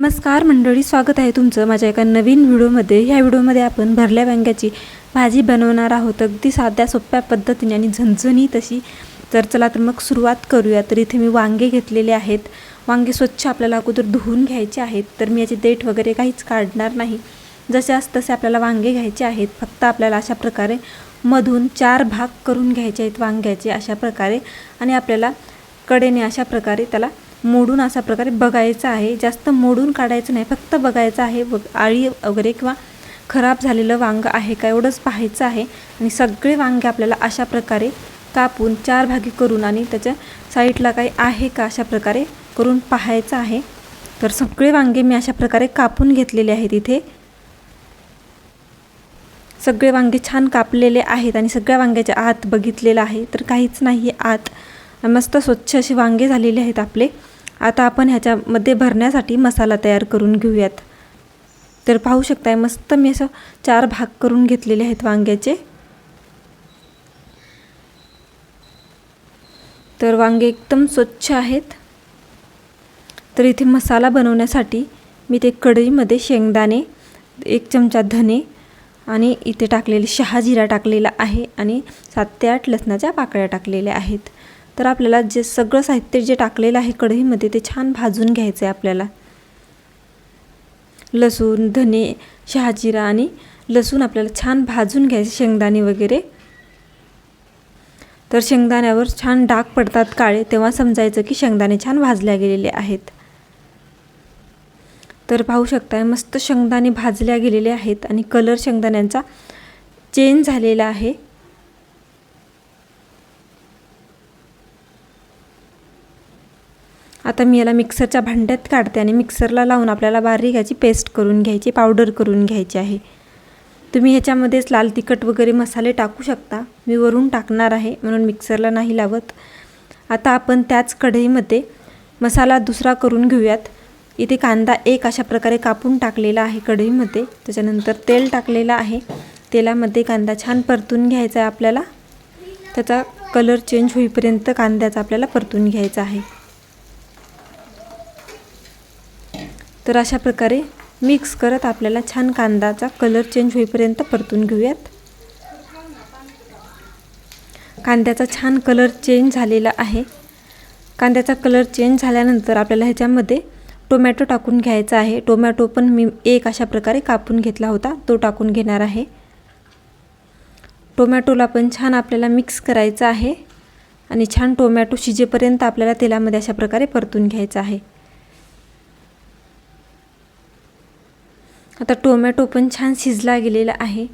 नमस्कार मंडळी स्वागत आहे तुमचं माझ्या एका नवीन व्हिडिओमध्ये. ह्या व्हिडिओमध्ये आपण भरल्या वांग्याची भाजी बनवणार आहोत. अगदी साध्या सोप्या पद्धतीने आणि झणझणी तशी. तर चला तर मग सुरुवात करूया. तर इथे मी वांगे घेतलेले आहेत. वांगे स्वच्छ आपल्याला अगोदर धुवून घ्यायचे आहेत. तर मी याचे देठ वगैरे काहीच काढणार नाही. जशास तसे आपल्याला वांगे घ्यायचे आहेत. फक्त आपल्याला अशा प्रकारे मधून चार भाग करून घ्यायचे आहेत वांग्याचे अशा प्रकारे. आणि आपल्याला कडेने अशा प्रकारे त्याला मोडून अशा प्रकारे बघायचं आहे. जास्त मोडून काढायचं नाही फक्त बघायचं आहे. बघ आळी वगैरे किंवा खराब झालेलं वांगं आहे का एवढंच पाहायचं आहे. आणि सगळे वांगे आपल्याला अशा प्रकारे कापून चार भागी करून आणि त्याच्या साईडला काही आहे का अशा प्रकारे करून पाहायचं आहे. तर सगळे वांगे मी अशा प्रकारे कापून घेतलेले आहेत इथे. सगळे वांगे छान कापलेले आहेत आणि सगळ्या वांग्याच्या आत बघितलेलं आहे. तर काहीच नाही आत. मस्त स्वच्छ असे वांगे झालेले आहेत आपले. आता आपण ह्याच्यामध्ये भरण्यासाठी मसाला तयार करून घेऊयात. तर पाहू शकताय मस्त मी असं चार भाग करून घेतलेले आहेत वांग्याचे. तर वांगे एकदम स्वच्छ आहेत. तर इथे मसाला बनवण्यासाठी मी ते कढईमध्ये शेंगदाणे एक चमचा धने आणि इथे टाकलेले शहाजिरा टाकलेला आहे आणि सात ते आठ लसणाच्या पाकळ्या टाकलेल्या आहेत. तर आपल्याला जे सगळं साहित्य जे टाकलेलं आहे कढईमध्ये ते छान भाजून घ्यायचं आहे आपल्याला. लसूण धने शहाजिरा आणि लसूण आपल्याला छान भाजून घ्यायचे शेंगदाणे वगैरे. तर शेंगदाण्यावर छान डाग पडतात काळे तेव्हा समजायचं की शेंगदाणे छान भाजल्या गेलेले आहेत. तर पाहू शकताय मस्त शेंगदाणे भाजल्या गेलेले आहेत आणि कलर शेंगदाण्यांचा चेंज झालेला आहे. आता मी याला मिक्सरच्या भांड्यात काढते आणि मिक्सरला लावून आपल्याला बारीक याची पेस्ट करून घ्यायची पावडर करून घ्यायची आहे. तुम्ही ह्याच्यामध्येच लाल तिखट वगैरे मसाले टाकू शकता. मी वरून टाकणार आहे म्हणून मिक्सरला नाही लावत. आता आपण त्याच कढईमध्ये मसाला दुसरा करून घेऊयात. इथे कांदा एक अशा प्रकारे कापून टाकलेला आहे कढईमध्ये. त्याच्यानंतर तेल टाकलेलं आहे. तेलामध्ये कांदा छान परतून घ्यायचा आहे आपल्याला. त्याचा कलर चेंज होईपर्यंत कांद्याचा आपल्याला परतून घ्यायचा आहे. तर अशा प्रकारे मिक्स करत आपल्याला छान कांदाचा कलर चेंज होईपर्यंत परतून घेऊयात. कांद्याचा छान कलर चेंज झालेला आहे. कांद्याचा कलर चेंज झाल्यानंतर आपल्याला ह्याच्यामध्ये टोमॅटो टाकून घ्यायचा आहे. टोमॅटो पण मी एक अशा प्रकारे कापून घेतला होता. तो टाकून घेणार आहे. टोमॅटोला पण छान आपल्याला मिक्स करायचं आहे. आणि छान टोमॅटो शिजेपर्यंत आपल्याला तेलामध्ये अशा प्रकारे परतून घ्यायचं आहे. आता टोमॅटो पण छान शिजला गेलेला आहे.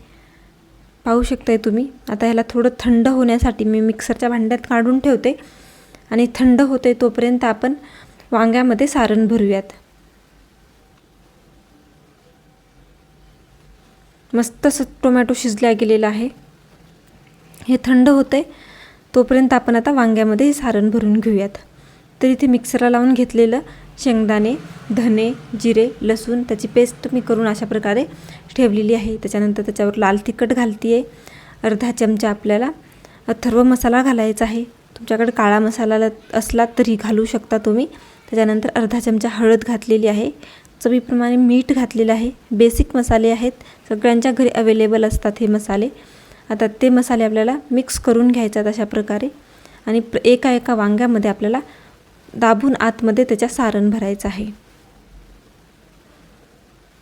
पाहू शकताय तुम्ही. आता ह्याला थोडं थंड होण्यासाठी मी मिक्सरच्या भांड्यात काढून ठेवते. आणि थंड होते तोपर्यंत आपण वांग्यामध्ये सारण भरूयात. मस्त असं टोमॅटो शिजल्या गेलेला आहे. हे थंड होते तोपर्यंत आपण आता वांग्यामध्ये सारण भरून घेऊयात. तर इथे मिक्सरला लावून घेतलेलं शेंगदाणे धने जिरे लसूण त्याची पेस्ट मी करून अशा प्रकारे ठेवलेली आहे. त्याच्यानंतर त्याच्यावर लाल तिखट घालती आहे अर्धा चमचा आपल्याला अथर्व मसाला घालायचा आहे. तुमच्याकडे काळा मसाला असला तरी घालू शकता तुम्ही. त्याच्यानंतर अर्धा चमचा हळद घातलेली आहे. चवीप्रमाणे मीठ घातलेलं आहे. बेसिक मसाले आहेत. सगळ्यांच्या घरी अवेलेबल असतात हे मसाले. आता ते मसाले आपल्याला मिक्स करून घ्यायचात अशा प्रकारे. आणि एका एका वांग्यामध्ये आपल्याला दाबून आतमध्ये त्याच्या सारण भरायचं आहे.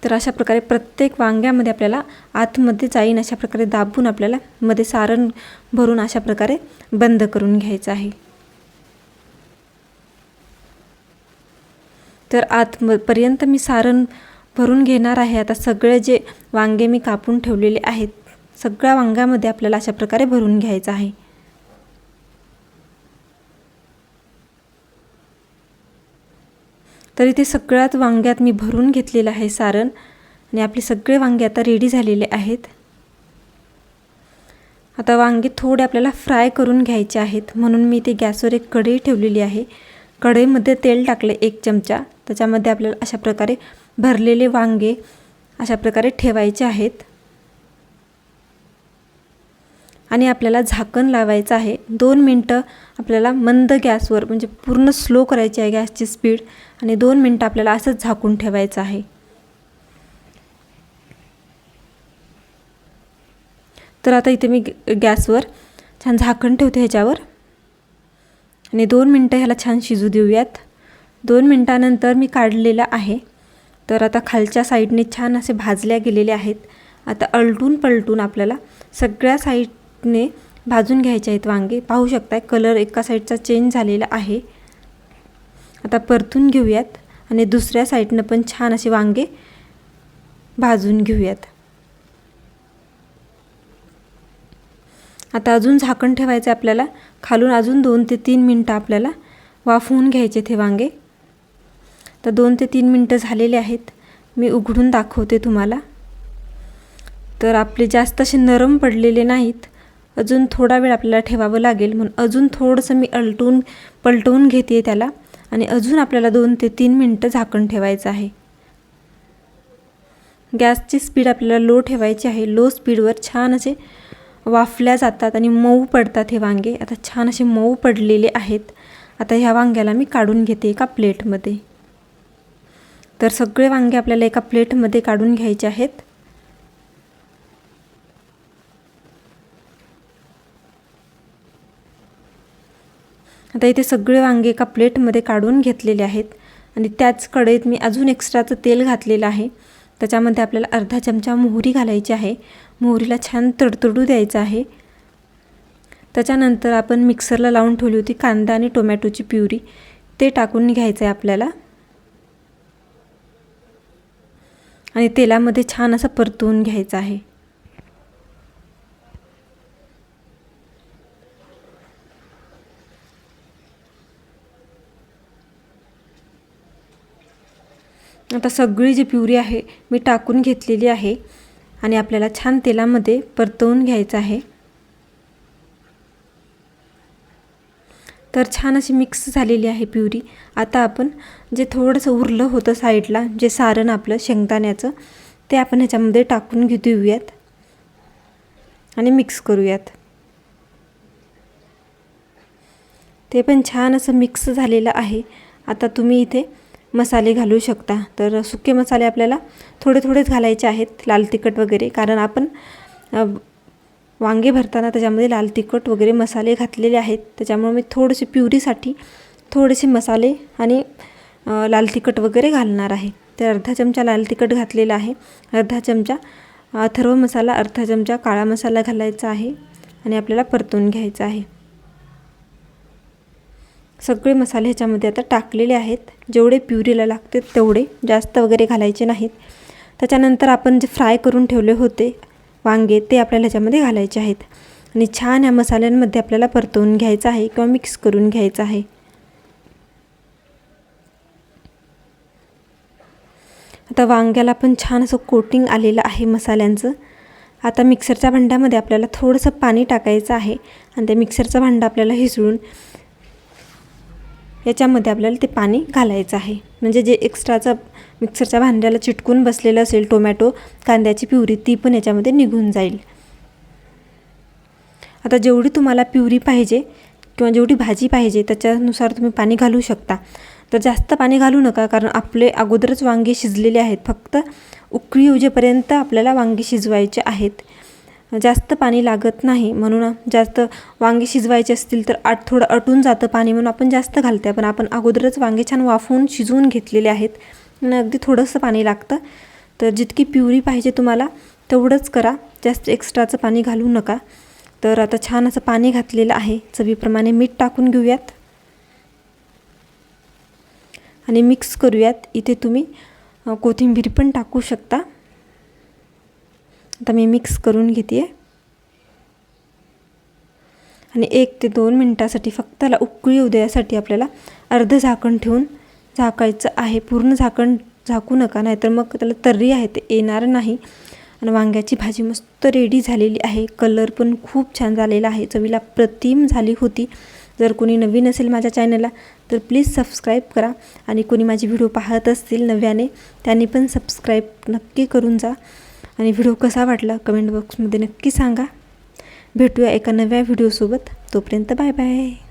तर अशा प्रकारे प्रत्येक वांग्यामध्ये आपल्याला आतमध्ये जाईन अशा प्रकारे दाबून आपल्याला मध्ये सारण भरून अशा प्रकारे बंद करून घ्यायचं आहे. तर आतपर्यंत मी सारण भरून घेणार आहे. आता सगळे जे वांगे मी कापून ठेवलेले आहेत सगळ्या वांग्यामध्ये आपल्याला अशा प्रकारे भरून घ्यायचं आहे. तर इथे सगळ्यात वांग्यात मी भरून घेतलेलं आहे सारण आणि आपले सगळे वांगे आता रेडी झालेले आहेत. आता वांगे थोडे आपल्याला फ्राय करून घ्यायचे आहेत. म्हणून मी ते गॅसवर एक कढई ठेवलेली आहे. कढईमध्ये तेल टाकले एक चमचा. त्याच्यामध्ये आपल्याला अशा प्रकारे भरलेले वांगे अशा प्रकारे ठेवायचे आहेत. आणि आपल्याला झाकण लावायचं आहे. दोन मिनटं आपल्याला मंद गॅसवर म्हणजे पूर्ण स्लो करायची आहे गॅसची स्पीड आणि दोन मिनटं आपल्याला असंच झाकून ठेवायचं आहे. तर आता इथे मी गॅसवर छान झाकण ठेवते ह्याच्यावर. आणि दोन मिनटं ह्याला छान शिजू देऊयात. दोन मिनटानंतर मी काढलेलं आहे. तर आता खालच्या साईडने छान असे भाजल्या गेलेले आहेत. आता अलटून पलटून आपल्याला सगळ्या साईडने भाजून घ्यायचे आहेत वांगे. पाहू शकताय कलर एका साईडचा चेंज झालेला आहे. आता परतून घेऊयात आणि दुसऱ्या साईडनं पण छान असे वांगे भाजून घेऊयात. आता अजून झाकण ठेवायचं आपल्याला. खालून अजून दोन ते तीन मिनटं आपल्याला वाफवून घ्यायचे ते वांगे. तर दोन ते तीन मिनटं झालेले आहेत. मी उघडून दाखवते तुम्हाला. तर आपले जास्त असे नरम पडलेले नाहीत. अजून थोडा वेळ आपल्याला ठेवावं लागेल म्हणून अजून थोडंसं मी अलटून पलटवून घेते त्याला. आणि अजून आपल्याला दोन ते तीन मिनटं झाकण ठेवायचं आहे. गॅसची स्पीड आपल्याला लो ठेवायची आहे. लो स्पीडवर छान असे वाफल्या जातात आणि मऊ पडतात हे वांगे. आता छान असे मऊ पडलेले आहेत. आता ह्या वांग्याला मी काढून घेते एका प्लेटमध्ये. तर सगळे वांगे आपल्याला एका प्लेटमध्ये काढून घ्यायचे आहेत. आता इथे सगळे वांगे एका प्लेटमध्ये काढून घेतलेले आहेत. आणि त्याच कढईत मी अजून एक्स्ट्राचं तेल घातलेलं आहे. त्याच्यामध्ये आपल्याला अर्धा चमचा मोहरी घालायची आहे. मोहरीला छान तडतडू द्यायचं आहे. त्याच्यानंतर आपण मिक्सरला लावून ठेवली होती कांदा आणि टोमॅटोची प्युरी. ते टाकून घ्यायचं आहे आपल्याला. आणि तेलामध्ये छान असं परतवून घ्यायचं आहे. आता सगळी जी प्युरी आहे मी टाकून घेतलेली आहे आणि आपल्याला छान तेलामध्ये परतवून घ्यायचं आहे. तर छान अशी मिक्स झालेली आहे प्युरी. आता आपण जे थोडंसं उरलं होतं साईडला जे सारण आपलं शेंगदाण्याचं ते आपण ह्याच्यामध्ये टाकून घेऊ आणि मिक्स करूयात. ते पण छान असं मिक्स झालेलं आहे. आता तुम्ही इथे मसाले घालू शकता. तर सुके मसाले आपल्याला थोडे थोडेच घालायचे आहेत लाल तिखट वगैरे. कारण आपण वांगे भरताना त्याच्यामध्ये लाल तिखट वगैरे मसाले घातलेले आहेत. त्याच्यामुळे मी थोडेसे प्युरीसाठी थोडेसे मसाले आणि लाल तिखट वगैरे घालणार आहे. तर अर्धा चमचा लाल तिखट घातलेला आहे. अर्धा चमचा अथर्व मसाला अर्धा चमचा काळा मसाला घालायचा आहे आणि आपल्याला परतून घ्यायचा आहे. सगळे मसाले ह्याच्यामध्ये आता टाकलेले आहेत. जेवढे प्युरीला लागते तेवढे. जास्त वगैरे घालायचे नाहीत. त्याच्यानंतर आपण जे फ्राय करून ठेवले होते वांगे ते आपल्याला ह्याच्यामध्ये घालायचे आहेत. आणि छान ह्या मसाल्यांमध्ये आपल्याला परतवून घ्यायचं आहे किंवा मिक्स करून घ्यायचं आहे. आता वांग्याला पण छान असं कोटिंग आलेलं आहे मसाल्यांचं. आता मिक्सरच्या भांड्यामध्ये आपल्याला थोडंसं पाणी टाकायचं आहे. आणि त्या मिक्सरचं भांडं आपल्याला हिसळून याच्यामध्ये आपल्याला ते पाणी घालायचं आहे. म्हणजे जे एक्स्ट्राचं मिक्सरच्या भांड्याला चिटकून बसलेलं असेल टोमॅटो कांद्याची प्युरी ती पण याच्यामध्ये निघून जाईल. आता जेवढी तुम्हाला प्युरी पाहिजे किंवा जेवढी भाजी पाहिजे त्याच्यानुसार तुम्ही पाणी घालू शकता. तर जास्त पाणी घालू नका कारण आपले अगोदरच वांगे शिजलेले आहेत. फक्त उकळी उजेपर्यंत आपल्याला वांगे शिजवायचे आहेत. जास्त पाणी लागत नाही म्हणून जास्त वांगे शिजवायचे असतील तर आट थोडं अटून जातं पाणी म्हणून आपण जास्त घालते पण आपण अगोदरच वांगे छान वाफवून शिजवून घेतलेले आहेत. आणि अगदी थोडंसं पाणी लागतं. तर जितकी प्युरी पाहिजे तुम्हाला तेवढंच करा. जास्त एक्स्ट्राचं पाणी घालू नका. तर आता छान असं पाणी घातलेलं आहे. चवीप्रमाणे मीठ टाकून घेऊयात. आणि मिक्स करूयात. इथे तुम्ही कोथिंबीर पण टाकू शकता. आता मी मिक्स करून घेते आहे आणि एक ते दोन मिनटासाठी फक्त त्याला उकळी उद्यासाठी आपल्याला अर्ध झाकण ठेवून झाकायचं आहे. पूर्ण झाकण झाकू नका नाहीतर मग त्याला तर्री आहे ते येणार नाही. आणि वांग्याची भाजी मस्त रेडी झालेली आहे. कलर पण खूप छान झालेला आहे. चवीला प्रतिम झाली होती. जर कोणी नवीन असेल माझ्या चॅनलला तर प्लीज सबस्क्राईब करा. आणि कोणी माझी व्हिडिओ पाहत असतील नव्याने त्यांनी पण सबस्क्राईब नक्की करून जा. आणि व्हिडिओ कसा वाटला कमेंट बॉक्समध्ये नक्की सांगा. भेटूया एका नव्या व्हिडिओसोबत. तोपर्यंत बाय बाय.